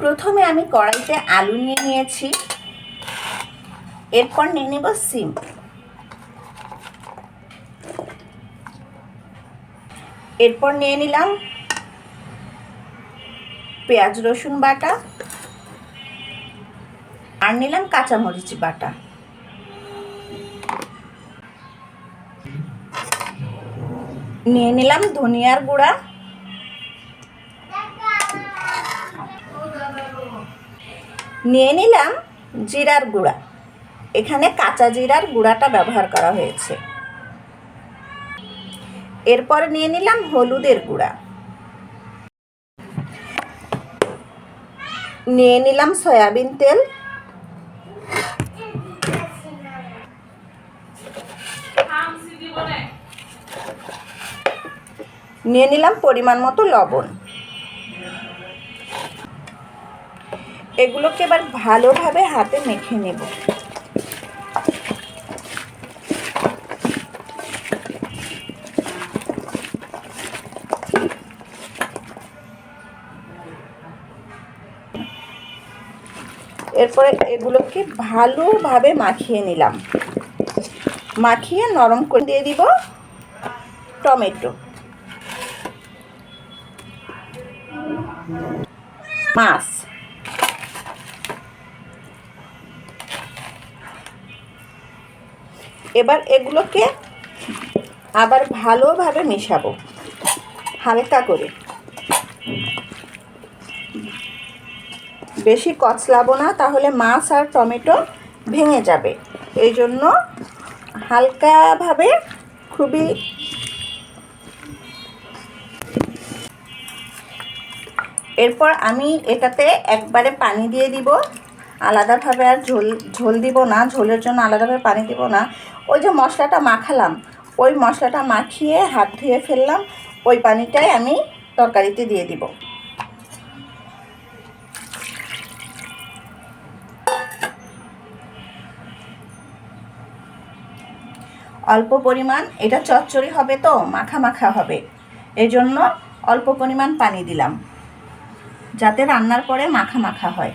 প্রথমে আমি কড়াইতে আলু নিয়ে নিয়েছি। এরপর নিয়ে নেব সিম। এরপর নিয়ে নিলাম পেঁয়াজ রসুন বাটা আর নিলাম কাঁচামরিচ বাটা। নিয়ে নিলাম ধনিয়ার গুঁড়া। নিয়ে নিলাম জিরার গুঁড়া। এখানে কাঁচা জিরার গুঁড়াটা ব্যবহার করা হয়েছে। এরপর নিয়ে নিলাম হলুদের গুঁড়া। নিয়ে নিলাম সয়াবিন তেল। নিয়ে নিলাম পরিমাণ মতো লবণ। এগুলোকে এবার ভালোভাবে হাতে মেখে নেব। এরপরে এগুলোকে ভালোভাবে মাখিয়ে নিলাম। মাখিয়ে নরম করে দিয়ে দিব টমেটো। মাছ। এবার এগুলোকে আবার ভালোভাবে মেশাবো, হালকা করে। বেশি কচলাবো না, তাহলে মাছ আর টমেটো ভেঙে যাবে। এই জন্য হালকাভাবে খুবই এরপর আমি এটাতে একবারে পানি দিয়ে দিব। আলাদাভাবে আর ঝোল ঝোল দিব না, ঝোলের জন্য আলাদাভাবে পানি দিব না। ওই যে মশলাটা মাখালাম, ওই মশলাটা মাখিয়ে হাত ধুয়ে ফেললাম, ওই পানিটাই আমি তরকারিতে দিয়ে দিব। অল্প পরিমাণ, এটা চচ্চড়ি হবে তো, মাখা মাখা হবে। এই জন্য অল্প পরিমাণ পানি দিলাম, যাতে রান্নার পরে মাখা মাখা হয়।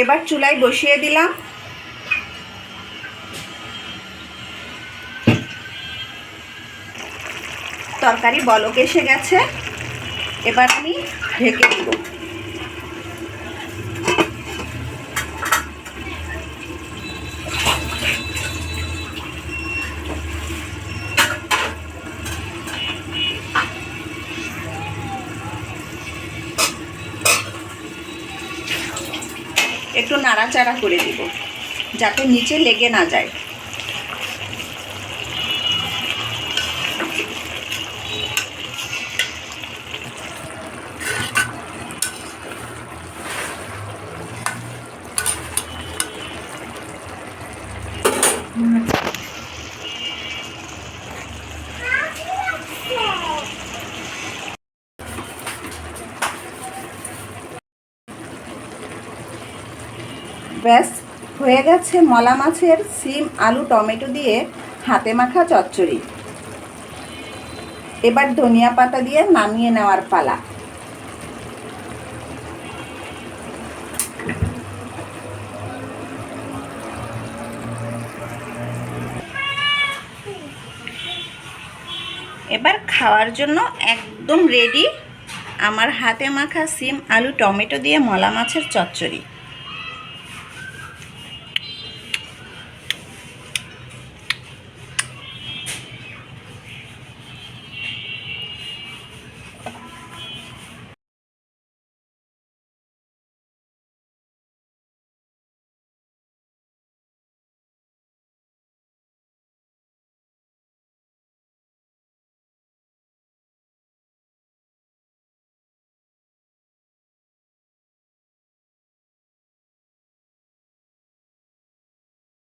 এবার চুলায় বসিয়ে দিলাম। তরকারি বলক এসে গেছে। এবার আমি ঢেকে দিব। একটু নাড়াচাড়া করে দিব যাতে নিচে লেগে না যায়। ব্যাস, হয়ে গেছে মলা মাছের সিম, আলু, টমেটো দিয়ে হাতে মাখা চচ্চড়ি। এবার ধনিয়া পাতা দিয়ে নামিয়ে নেওয়ার পালা। এবার খাওয়ার জন্য একদম রেডি আমার হাতে মাখা সিম, আলু, টমেটো দিয়ে মলা মাছের চচ্চড়ি।